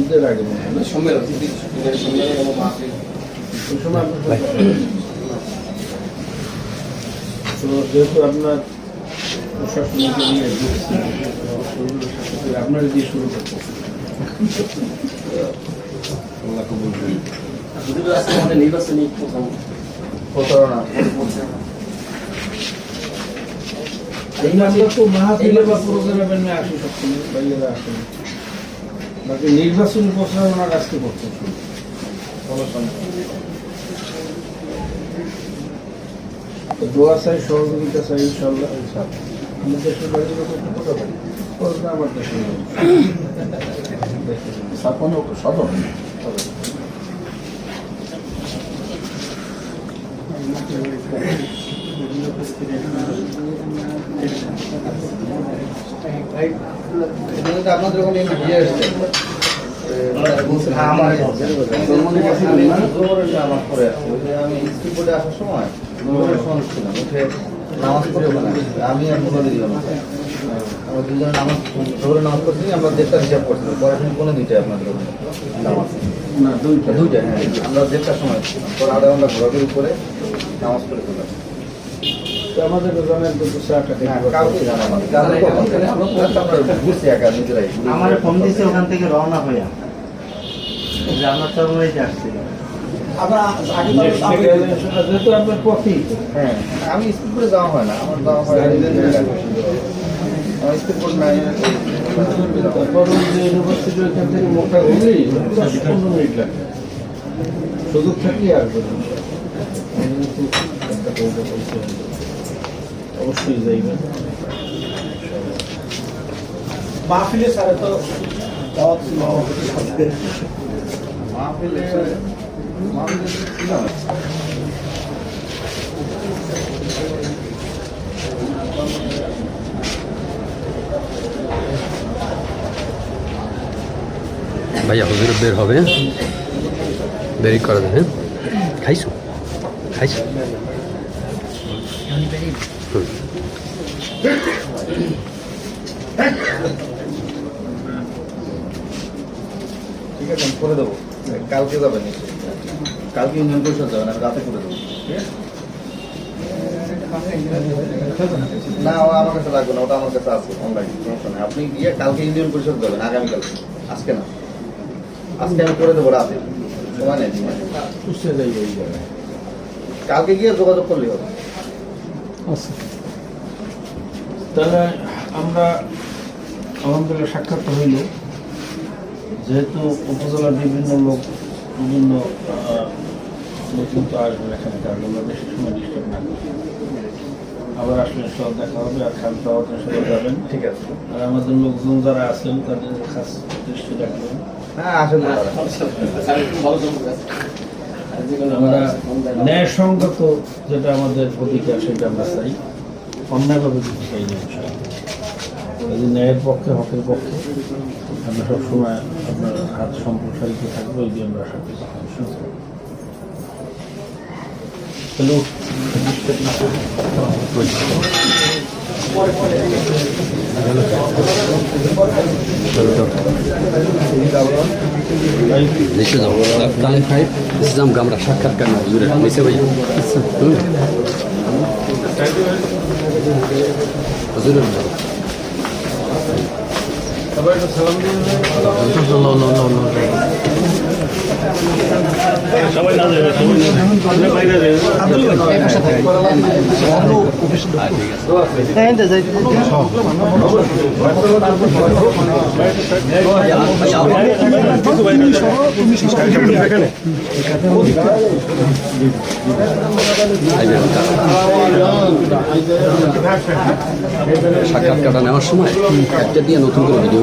ঈদের আগে সম্মেলন সম্মেলন এবং মাহফিল আপনার তো যেহেতু আপনার প্রশাসনকে নিয়ে আপনার দিয়ে শুরু করতে আল্লাহ কবুল করুন। যদিও আজকে আমাদের নির্বাচনী প্রথম প্রতারণা এই আমরা তো মাহফিলে বা প্রোগ্রামে নিয়ে আসি সবসময় বাইরেরা আসেন বাকি নির্বাচনী প্রচারণা আজকে করতে দোয়া চাই সহযোগিতা চাই ইনশাল্লাহ আমার দেশের বাড়ির লোক একটু কথা পারি করবে আমার দেশের লোক ছাপ্পান্ন সদর আপনাদের ওখানে আমি আসার সময় নামাজ পড়ে আমি আর দিলাম আমরা দুজন নামাজ নামাজ আমরা দেড়টা কোনো দুইটাই আপনাদের হ্যাঁ আমরা দেড়টার সময় আধা ঘণ্টা ঘোরাঘুরি করে নামাজ পড়ে চলে আমাদের জানেন কিন্তু হ্যাঁ, কখন থেকে আমরা আমরা ঘুরছি একা নিজেরাই আমার ফোন দিছে ওখান থেকে রওনা হইয়া যে আমার তো হয়ে আসছিল যেহেতু আপনার কফি। হ্যাঁ। আমি স্কুল করে যাওয়া হয় না আমার যাওয়া হয় আমার স্কুল করে নাই। তারপর যে ইউনিভার্সিটি ওইখান থেকে মোটা গেলেই পনেরো মিনিট লাগে। সুযোগ থাকলেই আসবে। অবশ্যই যাইবেন মাহফিলে স্যার তো মাহফিলে ভাইয়া হুজুর বের হবে দেরি করে দেন হ্যাঁ? খাইছো? খাইছো। ঠিক আছে আমি করে দেবো। কালকে যাবেন নিশ্চয়ই। কালকে ইউনিয়ন পরিষদ যাবেন আমি রাতে করে দেবো। ঠিক আছে? না ও আমার কাছে লাগবে না ওটা আমার কাছে আছে অনলাইন সমস্যা নেই। আপনি গিয়ে কালকে ইউনিয়ন পরিষদ যাবেন আগামীকাল আজকে না। আজকে আমি করে দেবো রাতে। সময় নেই সময় নেই। পুষে যাইবে এই জায়গায়। কালকে গিয়ে যোগাযোগ করলেই হবে। আচ্ছা তাহলে আমরা আলহামদুলিল্লাহ সাক্ষাৎ হইল যেহেতু উপজেলার বিভিন্ন লোক বিভিন্ন লোক কিন্তু আসবেন এখানে কারণ আমরা বেশি সময় ডিস্টার্ব না করি আবার আসলে সব দেখা হবে আর খান সবাই যাবেন ঠিক আছে আর আমাদের লোকজন যারা আছেন তাদের খাস দৃষ্টি রাখবেন হ্যাঁ আসেন আমরা ন্যায়সঙ্গত যেটা আমাদের অধিকার সেটা আমরা চাই অন্যায়ভাবে কিছু চাই না। যদি ন্যায়ের পক্ষে হকের পক্ষে আমরা সবসময় আপনার হাত সম্প্রসারিত থাকব দিয়ে আমরা আশা করি। ভাই, নিচে যাও টাইম ফাইভ ইসলাম গামরা সাক্ষাৎকার না হুজুরের নিচে ভাইয়া হুম। সাক্ষাৎকারটা নেওয়ার সময় একটা দিয়ে নতুন করে ভিডিও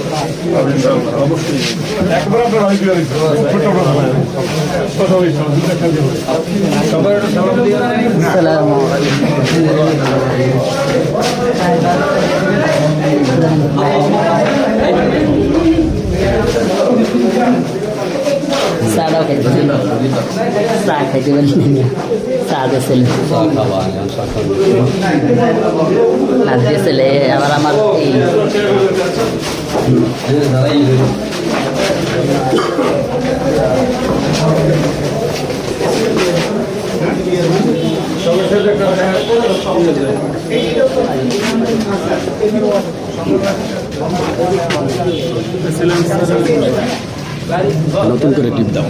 হ্যাঁ Salah kayak gitu. Sah kayak gitu nih. Sah দেশে না দেশে আবার আমার নতুন করে টিপ দাও।